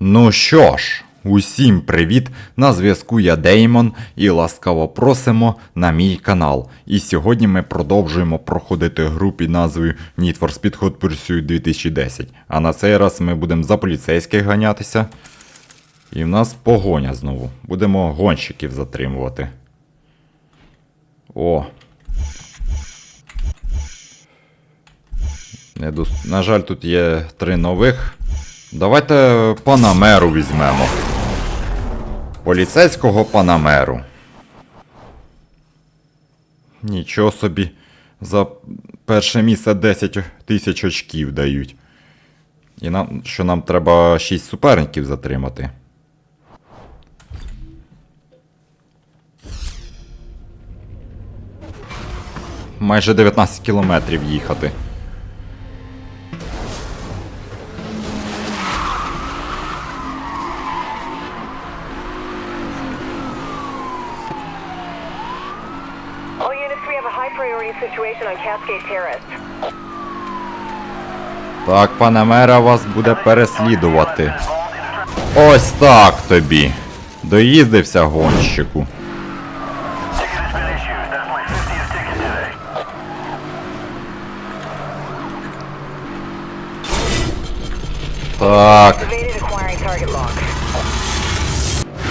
Ну що ж, усім привіт! На зв'язку я Деймон і ласкаво просимо на мій канал. І сьогодні ми продовжуємо проходити гру під назвою Need for Speed Hot Pursuit 2010. А на цей раз ми будемо за поліцейських ганятися. І в нас погоня знову. Будемо гонщиків затримувати. О. Не дос- На жаль, тут є три нових. Давайте панамеру візьмемо. Поліцейського панамеру. Нічого собі. За перше місце 10 тисяч очків дають. І нам, що нам треба 6 суперників затримати. Майже 19 кілометрів їхати. Так, панамера вас буде переслідувати. Ось так тобі. Доїздився гонщику.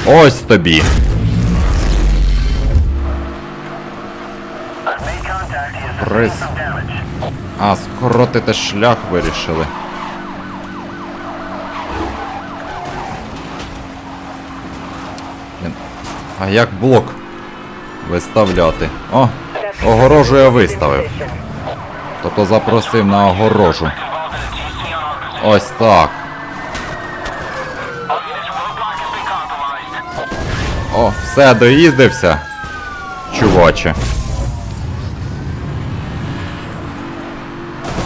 Ticket has been damage. А, скоротити шлях вирішили. А як блок виставляти? О, огорожу я виставив. Тобто запросив на огорожу. Ось так. О, все, доїздився. Чуваче.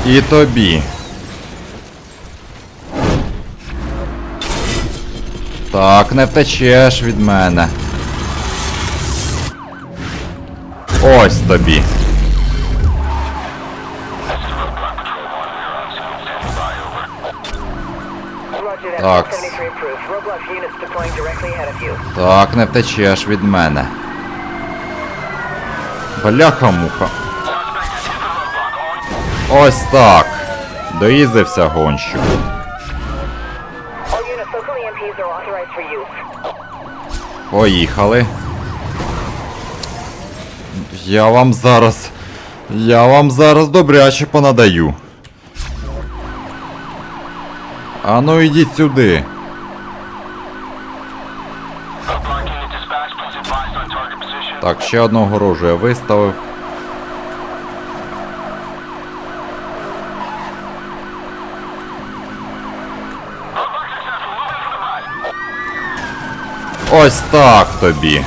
І тобі. Так, не втечеш від мене. Ось тобі. Так. 73 approved. Roblox units deploying directly ahead of you. Так, не втечеш від мене. Бляха-муха. Ось так. Доїздився гонщик. Поїхали. Я вам зараз. Я вам зараз добряче понадаю. Сюди. Advise on target position. Так, ще одну огорожу я виставив. Ось так тобі.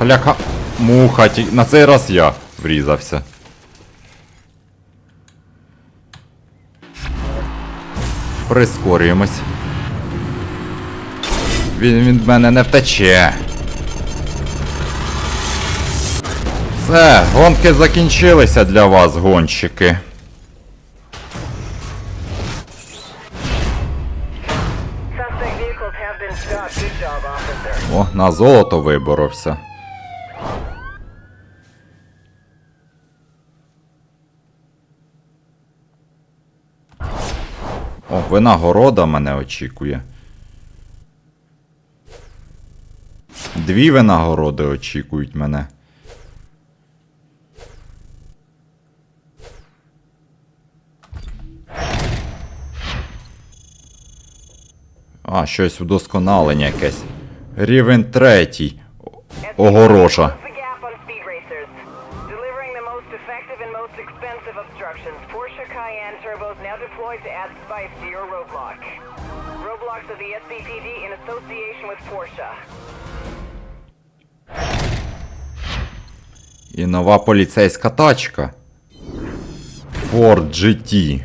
Бляха. Муха, на цей раз я врізався. Прискорюємось. Він від мене не втече. Все, гонки закінчилися для вас, гонщики. О, на золото виборовся. О, винагорода мене очікує. Дві винагороди очікують мене. Of the SCPD in association with Porsche. І нова поліцейська тачка. Ford GT.